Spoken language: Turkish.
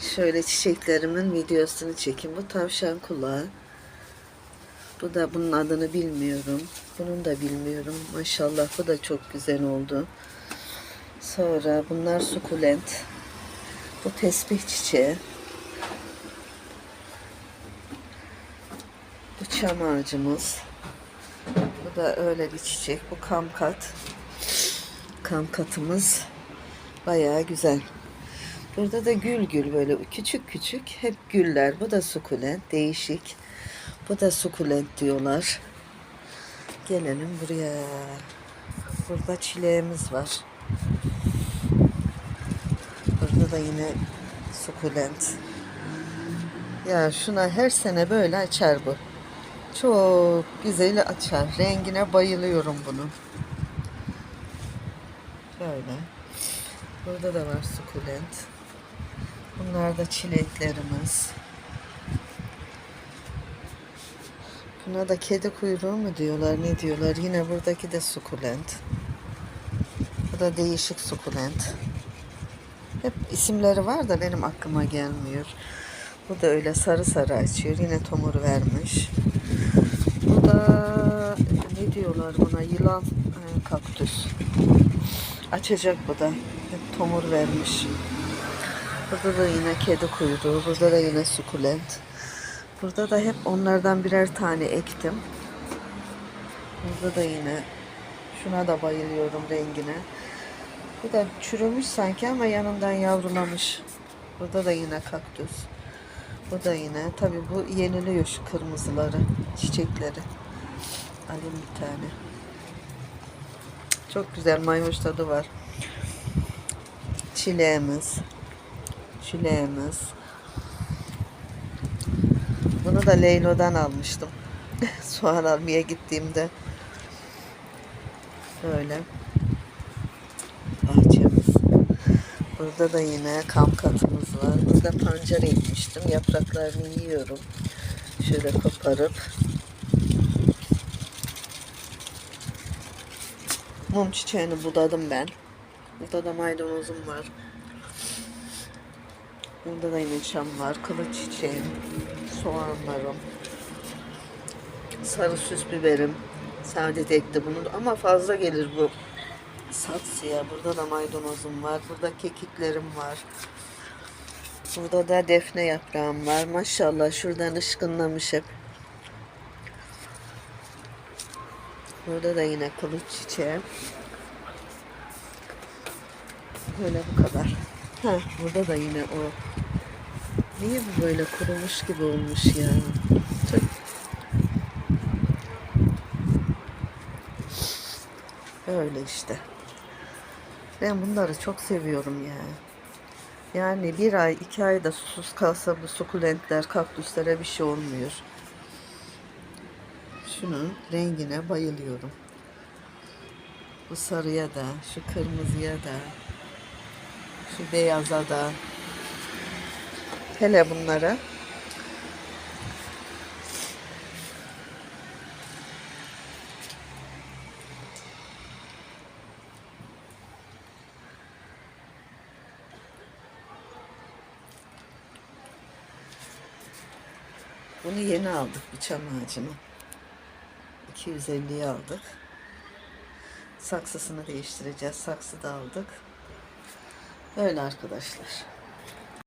Şöyle çiçeklerimin videosunu çekeyim. Bu tavşan kulağı. Bu da bunun adını bilmiyorum. Bunun da bilmiyorum. Maşallah bu da çok güzel oldu. Sonra bunlar sukulent. Bu tesbih çiçeği. Bu çam ağacımız. Bu da öyle bir çiçek. Bu kamkat. Kamkatımız bayağı güzel. Burada da gül gül böyle küçük küçük hep güller. Bu da sukulent değişik. Bu da sukulent diyorlar. Gelelim buraya. Burada çileğimiz var. Burada da yine sukulent. Ya şuna her sene böyle açar bu. Çok güzel açar. Rengine bayılıyorum bunun. Böyle. Burada da var sukulent. Bunlar da çileklerimiz. Buna da kedi kuyruğu mu diyorlar ne diyorlar. Yine buradaki de sukulent. Bu da değişik sukulent. Hep isimleri var da benim aklıma gelmiyor. Bu da öyle sarı sarı açıyor. Yine tomur vermiş. Bu da ne diyorlar buna? Yılan e, kaktüs. Açacak bu da. Hep tomur vermiş. Burada da yine kedi kuyruğu. Burada da yine sukulent. Burada da hep onlardan birer tane ektim. Burada da yine şuna da bayılıyorum rengine. Bu da çürümüş sanki ama yanından yavrulamış. Burada da yine kaktüs. Bu da yine. Tabii bu yeniliyor şu kırmızıları, çiçekleri. Alayım bir tane. Çok güzel maymuş tadı var. Çileğimiz. Çileğimiz. Bunu da Leylo'dan almıştım. Soğan almaya gittiğimde. Böyle. Bahçemiz. Burada da yine kamkatımız var. Burada pancar ekmiştim. Yapraklarını yiyorum. Şöyle koparıp. Mum çiçeğini budadım ben. Burada da maydanozum var. Burada da yine çam var. Kılıç çiçeğim. Soğanlarım. Sarı süs biberim. Saadet ekti bunu ama fazla gelir bu saksıya. Burada da maydanozum var. Burada kekiklerim var. Burada da defne yaprağım var. Maşallah şuradan ışkınlamış hep. Burada da yine kılıç çiçeği. Böyle bu kadar. Ha, burada da yine o. Niye bu böyle kurumuş gibi olmuş ya? Tüh. Öyle işte. Ben bunları çok seviyorum ya. Yani bir ay, iki ayda susuz kalsa bu sukulentler, kaktüslere bir şey olmuyor. Şunun rengine bayılıyorum. Bu sarıya da, şu kırmızıya da, şu beyaza da. Hele bunlara. Bunu yeni aldık bir çam ağacını. 250'ye aldık. Saksısını değiştireceğiz. Saksı da aldık. Öyle arkadaşlar.